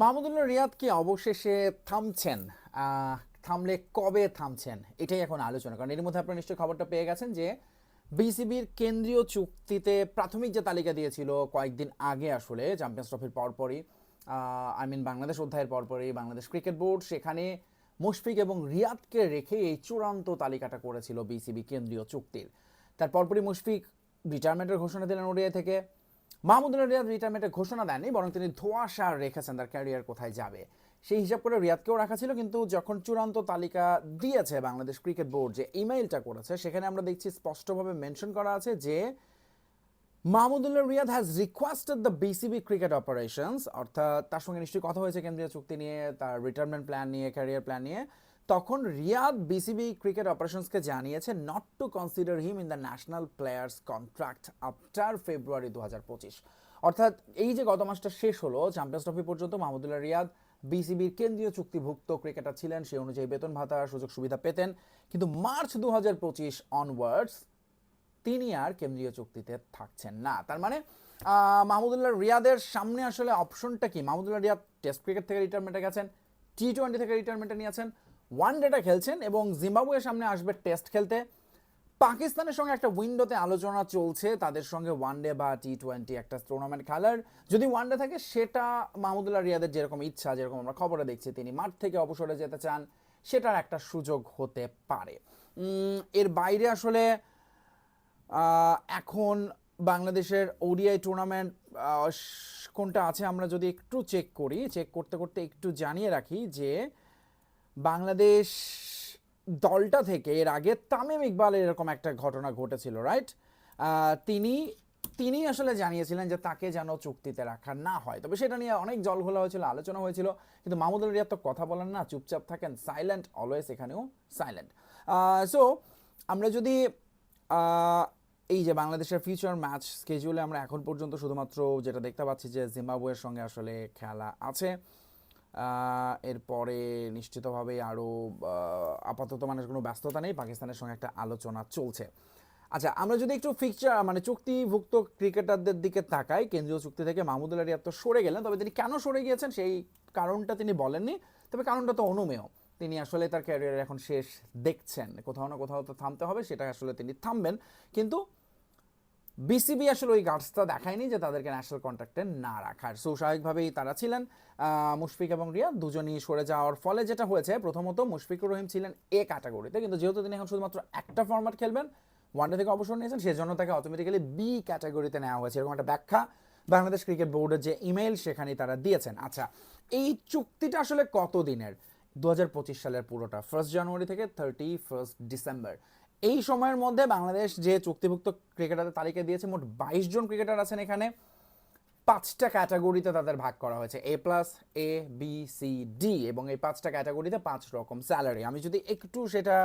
মাহমুদুল্লাহ রিয়াদ কি অবশেষে থামছেন? থামলে কবে থামছেন? এটাই এখন আলোচনা। কারণ এর মধ্যে আপনারা নিশ্চয়ই খবরটা পেয়ে গেছেন যে বিসিবির কেন্দ্রীয় চুক্তিতে প্রাথমিক যে তালিকা দিয়েছিল কয়েকদিন আগে আসলে, চ্যাম্পিয়ন্স ট্রফির পরপরই আই মিন বাংলাদেশ অধ্যায়ের পরপরই বাংলাদেশ ক্রিকেট বোর্ড, সেখানে মুশফিক এবং রিয়াদকে রেখে এই চূড়ান্ত তালিকাটা করেছিল বিসিবি কেন্দ্রীয় চুক্তির। তার পরপরই মুশফিক রিটায়ারমেন্টের ঘোষণা দিলেন ওডিআই থেকে। মাহমুদুল্লাহ রিয়াদ রিটায়ারমেন্টের ঘোষণা দেননি, বরং তিনি ধোঁয়াশা রেখেছেন তার ক্যারিয়ার কোথায় যাবে। সেই হিসাব করে রিয়াদকেও রাখা ছিল, কিন্তু যখন চূড়ান্ত তালিকা দিয়েছে বাংলাদেশ ক্রিকেট বোর্ড যে ইমেইলটা করেছে, সেখানে আমরা দেখছি স্পষ্টভাবে মেনশন করা আছে যে Mahmudullah Riyad has requested the BCB cricket operations অর্থাৎ তার সঙ্গে নিশ্চয়ই কথা হয়েছে কেন্দ্রীয় চুক্তি নিয়ে, তার রিটায়ারমেন্ট প্ল্যান নিয়ে ক্যারিয়ার প্ল্যান নিয়ে। তখন রিয়াদ বিসিবি ক্রিকেট অপারেশনসকে জানিয়েছে not to consider him in the national players contract after February দু হাজার পঁচিশ। অর্থাৎ এই যে গত মাসটা শেষ হলো চ্যাম্পিয়ন্স ট্রফি পর্যন্ত মাহমুদুল্লাহ রিয়াদ বিসিবির কেন্দ্রীয় চুক্তিভুক্ত ক্রিকেটার ছিলেন সেই অনুযায়ী বেতন ভাতা, সুযোগ সুবিধা পেতেন। কিন্তু মার্চ দু হাজার পঁচিশ অনওয়ার্ডস তিনি আর কেন্দ্রীয় চুক্তিতে থাকছেন না। তার মানে মাহমুদুল্লাহ রিয়াদের সামনে আসলে অপশনটা কি? মাহমুদুল্লাহ রিয়াদ টেস্ট ক্রিকেট থেকে রিটায়ারমেন্টে গেছেন টি টোয়েন্টি থেকে রিটায়ারমেন্টে নিয়েছেন ওয়ান ডেটা খেলছেন এবং জিম্বাবুয়ের সামনে আসবে টেস্ট খেলতে। পাকিস্তানের সঙ্গে একটা উইন্ডোতে আলোচনা চলছে, তাদের সঙ্গে ওয়ান ডে বা টি টোয়েন্টি একটা টুর্নামেন্ট খেলার। যদি ওয়ান ডে থাকে, সেটা মাহমুদুল্লাহ রিয়াদের যেরকম ইচ্ছা, যেরকম আমরা খবরে দেখছি, তিনি মাঠ থেকে অবসরে যেতে চান, সেটার একটা সুযোগ হতে পারে। এর বাইরে আসলে এখন বাংলাদেশের ওডিআই টুর্নামেন্ট কোনটা আছে আমরা যদি একটু চেক করি চেক করতে করতে একটু জানিয়ে রাখি যে বাংলাদেশ দলটা থেকে এর আগে তামিম ইকবালের এরকম একটা ঘটনা ঘটেছিল রাইট তিনি তিনি আসলে জানিয়েছিলেন যে তাকে যেন চুক্তিতে রাখা না হয়। তবে সেটা নিয়ে অনেক জল ঘোলা হয়েছিল, আলোচনা হয়েছিল, কিন্তু মাহমুদুল রিয়াদ তো কথা বলেন না, চুপচাপ থাকেন সাইলেন্ট অলওয়েজ এখানেও সাইলেন্ট সো আমরা যদি এই যে বাংলাদেশের ফিউচার ম্যাচ স্কেজুলে আমরা এখন পর্যন্ত শুধুমাত্র যেটা দেখতে পাচ্ছি যে জিম্বাবুয়ের সঙ্গে আসলে খেলা আছে এরপরে নিশ্চিতভাবে আরও আপাতত মানে কোনো ব্যস্ততা নেই, পাকিস্তানের সঙ্গে একটা আলোচনা চলছে। আচ্ছা আমরা যদি একটু ফিকচার মানে চুক্তিভুক্ত ক্রিকেটারদের দিকে তাকাই, কেন্দ্রীয় চুক্তি থেকে মাহমুদুল্লাহ রিয়াদ তো সরে গেলেন, তবে তিনি কেন সরে গিয়েছেন সেই কারণটা তিনি বলেননি, তবে কারণটা তো অনুমেয়। তিনি আসলে তার ক্যারিয়ার এখন শেষ দেখছেন, কোথাও না কোথাও তো থামতে হবে, সেটা আসলে তিনি থামবেন। কিন্তু বিসিবি আসলে ওই গার্ডসটা দেখায়নি যে তাদেরকে ন্যাশনাল কন্ট্রাক্টে না রাখার। সো স্বাভাবিকভাবেই তারা ছিলেন। মুশফিক এবং রিয়া দুজনই সরে যাওয়ার ফলে যেটা হয়েছে, প্রথমত মুশফিকুর রহিম ছিলেন এ ক্যাটাগরিতে কিন্তু যেহেতু তিনি এখন শুধুমাত্র একটা ফরম্যাট খেলবেন ওয়ানডে থেকে অবসর নিয়েছেন, সেজন্য তাকে অটোমেটিক্যালি বি ক্যাটাগরিতে নেওয়া হয়েছে। এরকম একটা ব্যাখ্যা বাংলাদেশ ক্রিকেট বোর্ডের যে ইমেইল সেখানেই তারা দিয়েছেন। আচ্ছা এই চুক্তিটা আসলে কত দিনের দু হাজার পঁচিশ সালের পুরোটা ফার্স্ট জানুয়ারি থেকে থার্টি ফার্স্ট ডিসেম্বর এই সময়ের মধ্যে বাংলাদেশ যে চুক্তিভুক্ত ক্রিকেটারের তালিকা দিয়েছে, মোট বাইশ জন ক্রিকেটার আছেন এখানে। পাঁচটা ক্যাটাগরিতে তাদের ভাগ করা হয়েছে A plus A B C D এবং এই পাঁচটা ক্যাটাগরিতে পাঁচ রকম স্যালারি আমি যদি একটু সেটা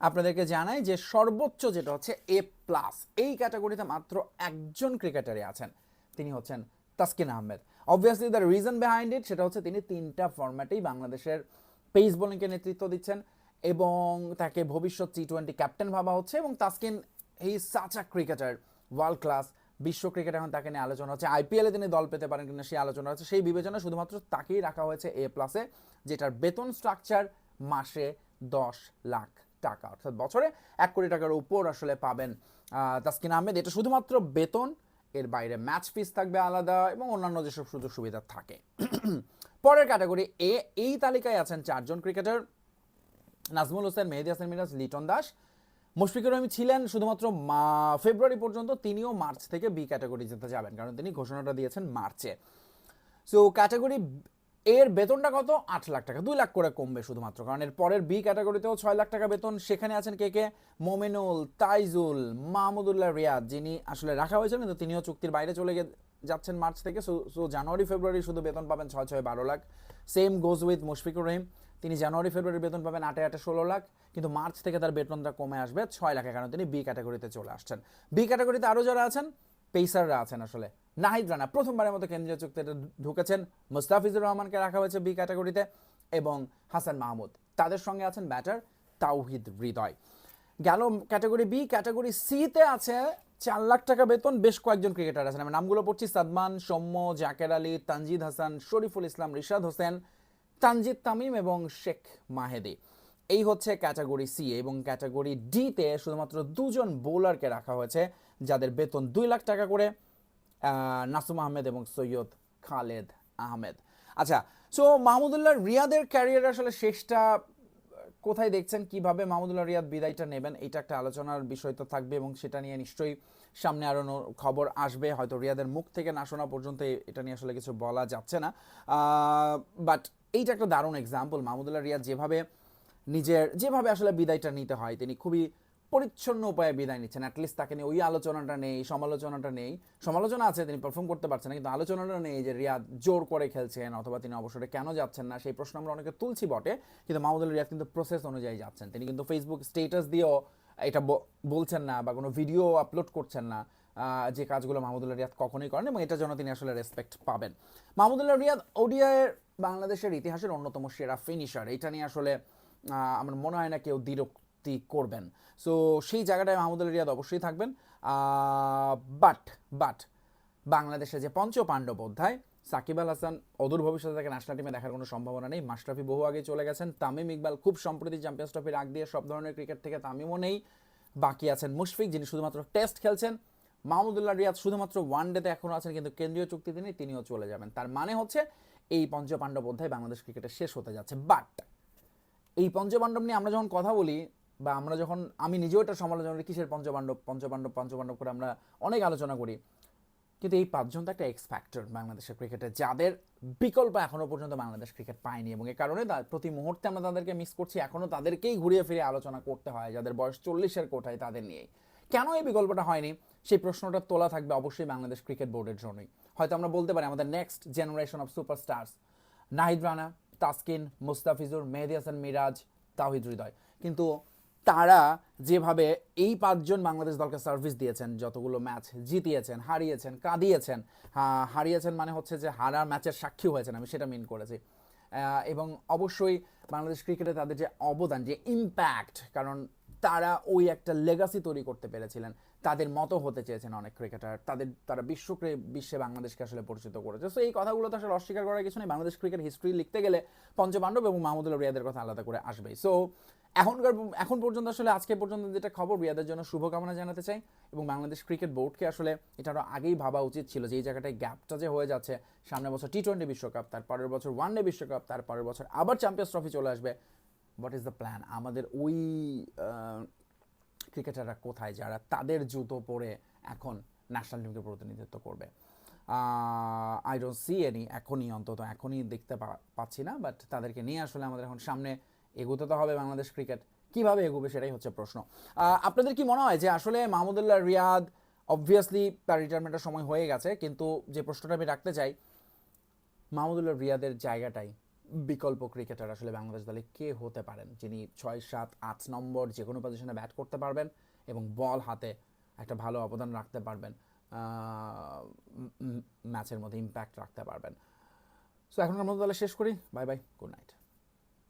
আপনাদেরকে জানাই যে সর্বোচ্চ যেটা হচ্ছে এ প্লাস এই ক্যাটাগরিতে মাত্র একজন ক্রিকেটারই আছেন। তিনি হচ্ছেন Taskin Ahmed. Obviously the reason behind it সেটা হচ্ছে তিনি তিনটা ফরম্যাটেই বাংলাদেশের পেস বোলিংকে নেতৃত্ব দিচ্ছেন। এবং তাকে ভবিষ্যৎ টি টোয়েন্টি ক্যাপ্টেন ভাবা হচ্ছে এবং Taskin he such a cricketer world class বিশ্ব ক্রিকেট এখন তাকে নিয়ে আলোচনা হচ্ছে। আইপিএলে তিনি দল পেতে পারেন কিনা সেই আলোচনা হচ্ছে। সেই বিবেচনা শুধুমাত্র তাকেই রাখা হয়েছে এ প্লাসে যেটার বেতন স্ট্রাকচার মাসে দশ লাখ টাকা। অর্থাৎ বছরে এক কোটি টাকার উপর আসলে পাবেন তাসকিন আহমেদ। এটা শুধুমাত্র বেতন, এর বাইরে ম্যাচ ফিস থাকবে আলাদা এবং অন্যান্য যেসব সুযোগ সুবিধা থাকে। পরের ক্যাটাগরি এ এই তালিকায় আছেন চারজন ক্রিকেটার নাজমুল হোসেন, মেহেদি হাসান মিরাজ, লিটন দাস। মুশফিকুর রহিম ছিলেন শুধুমাত্র ফেব্রুয়ারি পর্যন্ত তিনিও মার্চ থেকে বি ক্যাটাগরি যেতে যাবেন, কারণ তিনি ঘোষণাটা দিয়েছেন মার্চে। সো ক্যাটাগরি এর বেতনটা কত? আট লাখ টাকা, দুই লাখ করে কমবে শুধুমাত্র, কারণ এর পরের বি ক্যাটাগরিতেও ছয় লাখ টাকা বেতন। সেখানে আছেন কে কে? মোমেনুল, তাইজুল, মাহমুদুল্লাহ রিয়াদ, যিনি আসলে রাখা হয়েছিল কিন্তু তিনিও চুক্তির বাইরে চলে যাচ্ছেন মার্চ থেকে। সো জানুয়ারি, ফেব্রুয়ারি শুধু বেতন পাবেন ছয় ছয় বারো lakh. Same goes with Mushfiqur Rahim. তিনি জানুয়ারি ফেব্রুয়ারি বেতন পাবেন আটে আটে ষোলো লাখ, কিন্তু মার্চ থেকে তার বেতনটা কমে আসবে ছয় লাখে, কারণ তিনি বি ক্যাটাগরিতে চলে আসছেন। বি ক্যাটাগরিতে আরও যারা আছেন, পেসাররা আছেন আসলে। নাহিদ রানা, প্রথমবারের মতো কেন্দ্রীয় চুক্তিতে ঢুকেছেন। মুস্তাফিজুর রহমানকে রাখা হয়েছে বি ক্যাটাগরিতে এবং হাসান মাহমুদ। তাদের সঙ্গে আছেন ব্যাটার তাওহিদ হৃদয়। গেল ক্যাটাগরি বি, ক্যাটাগরি সিতে আছে চার লাখ টাকা বেতন, বেশ কয়েকজন ক্রিকেটার আছেন। আমি নামগুলো পড়ছি, সাদমান, সৌম্য, জাকের আলী, তানজিদ হাসান, শরীফুল ইসলাম, রিশাদ হোসেন তানজিদ তামিম এবং শেখ মাহেদি। এই হচ্ছে ক্যাটাগরি সি এবং ক্যাটাগরি ডিতে শুধুমাত্র দুজন বোলারকে রাখা হয়েছে, যাদের বেতন দুই লাখ টাকা করে নাসুম আহমেদ এবং সৈয়দ খালেদ আহমেদ। আচ্ছা সো মাহমুদুল্লাহ রিয়াদের ক্যারিয়ার আসলে শেষটা কোথায় দেখছেন? কীভাবে মাহমুদুল্লাহ রিয়াদ বিদায়টা নেবেন? এটা একটা আলোচনার বিষয় তো থাকবে এবং সেটা নিয়ে নিশ্চয়ই সামনে আরও খবর আসবে। হয়তো রিয়াদের মুখ থেকে না শোনা পর্যন্ত এটা নিয়ে আসলে কিছু বলা যাচ্ছে না। বাট এইটা একটা দারুণ এক্সাম্পল মাহমুদুল্লাহ রিয়াদ যেভাবে নিজের, যেভাবে আসলে বিদায়টা নিতে হয়, তিনি খুবই পরিচ্ছন্ন উপায়ে বিদায় নিচ্ছেন। অ্যাটলিস্ট তাকে নিয়ে ওই আলোচনাটা নেই, সমালোচনাটা নেই। সমালোচনা আছে, তিনি পারফর্ম করতে পারছেন না, কিন্তু আলোচনাটা নেই যে রিয়াদ জোর করে খেলছেন অথবা তিনি অবসরে কেন যাচ্ছেন না, সেই প্রশ্ন আমরা অনেকে তুলছি বটে, কিন্তু মাহমুদুল রিয়াদ কিন্তু প্রসেস অনুযায়ী যাচ্ছেন। তিনি কিন্তু ফেসবুক স্টেটাস দিয়েও এটা বলছেন না বা কোনো ভিডিও আপলোড করছেন না যে কাজগুলো মাহমুদুল্লাহ রিয়াদ কখনোই করেন এবং এটার জন্য তিনি আসলে রেসপেক্ট পাবেন। মাহমুদুল্লাহ রিয়াদ ওডিআইয়ের বাংলাদেশের ইতিহাসের অন্যতম সেরা ফিনিশার এটা নিয়ে আসলে আমার মনে হয় না কেউ দ্বিরক্তি করবেন। সো সেই জায়গাটায় মাহমুদুল রিয়াদ অবশ্যই থাকবেন। বাট বাট বাংলাদেশে যে পঞ্চ পাণ্ডব অধ্যায়, সাকিব আল হাসান অদূর ভবিষ্যতে তাকে ন্যাশনাল টিমে দেখার কোনো সম্ভাবনা নেই। মাশরাফি বহু আগে চলে গেছেন। তামিম ইকবাল খুব সম্প্রতি চ্যাম্পিয়ন্স ট্রফির আগ দিয়ে সব ধরনের ক্রিকেট থেকে তামিমও নেই। বাকি আছেন মুশফিক, যিনি শুধুমাত্র টেস্ট খেলছেন। মাহমুদুল্লাহ রিয়াদ শুধুমাত্র ওয়ান ডেতে এখনও আছেন, কিন্তু কেন্দ্রীয় চুক্তিতে নেই তিনিও চলে যাবেন। তার মানে হচ্ছে এই পঞ্চ পাণ্ডব অধ্যায় বাংলাদেশ ক্রিকেটে শেষ হতে যাচ্ছে। বাট এই পঞ্চপাণ্ডব নিয়ে আমরা যখন কথা বলি বা আমরা যখন, আমি নিজেও এটা সমালোচনা করি, কিসের পঞ্চপাণ্ডব পঞ্চপাণ্ডব পঞ্চপাণ্ডব করে আমরা অনেক আলোচনা করি। কিন্তু এই পাঁচজন তো একটা এক্স ফ্যাক্টর বাংলাদেশের ক্রিকেটে, যাদের বিকল্প এখনও পর্যন্ত বাংলাদেশ ক্রিকেট পায়নি এবং এ কারণে প্রতি মুহূর্তে আমরা তাদেরকে মিস করছি এখনও তাদেরকেই ঘুরিয়ে ফিরে আলোচনা করতে হয়, যাদের বয়স চল্লিশের কোঠায় তাদের নিয়েই। কেন এই বিকল্পটা হয়নি? সেই প্রশ্নটা তোলা থাকবে অবশ্যই বাংলাদেশ ক্রিকেট বোর্ডের জন্যই। হয়তো আমরা বলতে পারি আমাদের next generation of superstars Nahid Rana, Taskin, Mustafizur, Mehedi Hasan, Miraz Towhid Hridoy. কিন্তু তারা যেভাবে এই পাঁচজন বাংলাদেশ দলকে সার্ভিস দিয়েছেন, যতগুলো ম্যাচ জিতিয়েছেন, হারিয়েছেন, কাঁদিয়েছেন হারিয়েছেন মানে হচ্ছে যে হারার ম্যাচের সাক্ষী হয়েছেন, আমি সেটা মিন করেছি। এবং অবশ্যই বাংলাদেশ ক্রিকেটে তাদের যে অবদান, যে ইম্প্যাক্ট কারণ তারা ওই একটা লেগাসি তৈরি করতে পেরেছিলেন। তাদের মতো হতে চেয়েছেন অনেক ক্রিকেটার তাদের, তারা বিশ্ব বিশ্বে বাংলাদেশকে আসলে পরিচিত করেছে। সো এই কথাগুলো তো আসলে অস্বীকার করার কিছু নেই। বাংলাদেশ ক্রিকেট হিস্ট্রি লিখতে গেলে পঞ্চপাণ্ডব এবং মাহমুদুল্লাহ রিয়াদের কথা আলাদা করে আসবেই। সো এখনকার, এখন পর্যন্ত আসলে আজকে পর্যন্ত যেটা খবর, রিয়াদের জন্য শুভকামনা জানাতে চাই এবং বাংলাদেশ ক্রিকেট বোর্ডকে আসলে এটা আরও আগেই ভাবা উচিত ছিল যে এই জায়গাটায় গ্যাপটা যে হয়ে যাচ্ছে, সামনের বছর টি টোয়েন্টি বিশ্বকাপ, তার পরের বছর ওয়ান ডে বিশ্বকাপ, তার পরের বছর আবার চ্যাম্পিয়ন্স ট্রফি চলে আসবে। হোয়াট ইজ দ্য প্ল্যান আমাদের ওই ক্রিকেটাররা কোথায়? যারা তাদের জুতো পরে এখন ন্যাশনাল টিমকে প্রতিনিধিত্ব করবে। আই ডোন্ট সি এনি এখনই অন্তত, এখনই দেখতে পাচ্ছি না বাট তাদেরকে নিয়ে আসলে আমাদের এখন সামনে এগোতে তো হবে বাংলাদেশ ক্রিকেট। কীভাবে এগোবে সেটাই হচ্ছে প্রশ্ন। আপনাদের কি মনে হয় যে আসলে মাহমুদুল্লাহ রিয়াদ অবভিয়াসলি তার রিটায়ারমেন্টের সময় হয়ে গেছে, কিন্তু যে প্রশ্নটা আমি রাখতে চাই, মাহমুদুল্লাহ রিয়াদের জায়গাটাই বিকল্প ক্রিকেটার আসলে বাংলাদেশ দলে কে হতে পারেন? যিনি ছয়, সাত, আট নম্বর যে কোনো পজিশনে ব্যাট করতে পারবেন এবং বল হাতে একটা ভালো অবদান রাখতে পারবেন ম্যাচের মধ্যে ইম্প্যাক্ট রাখতে পারবেন। সো এখনকার মতো দলে শেষ করি। Bye bye good night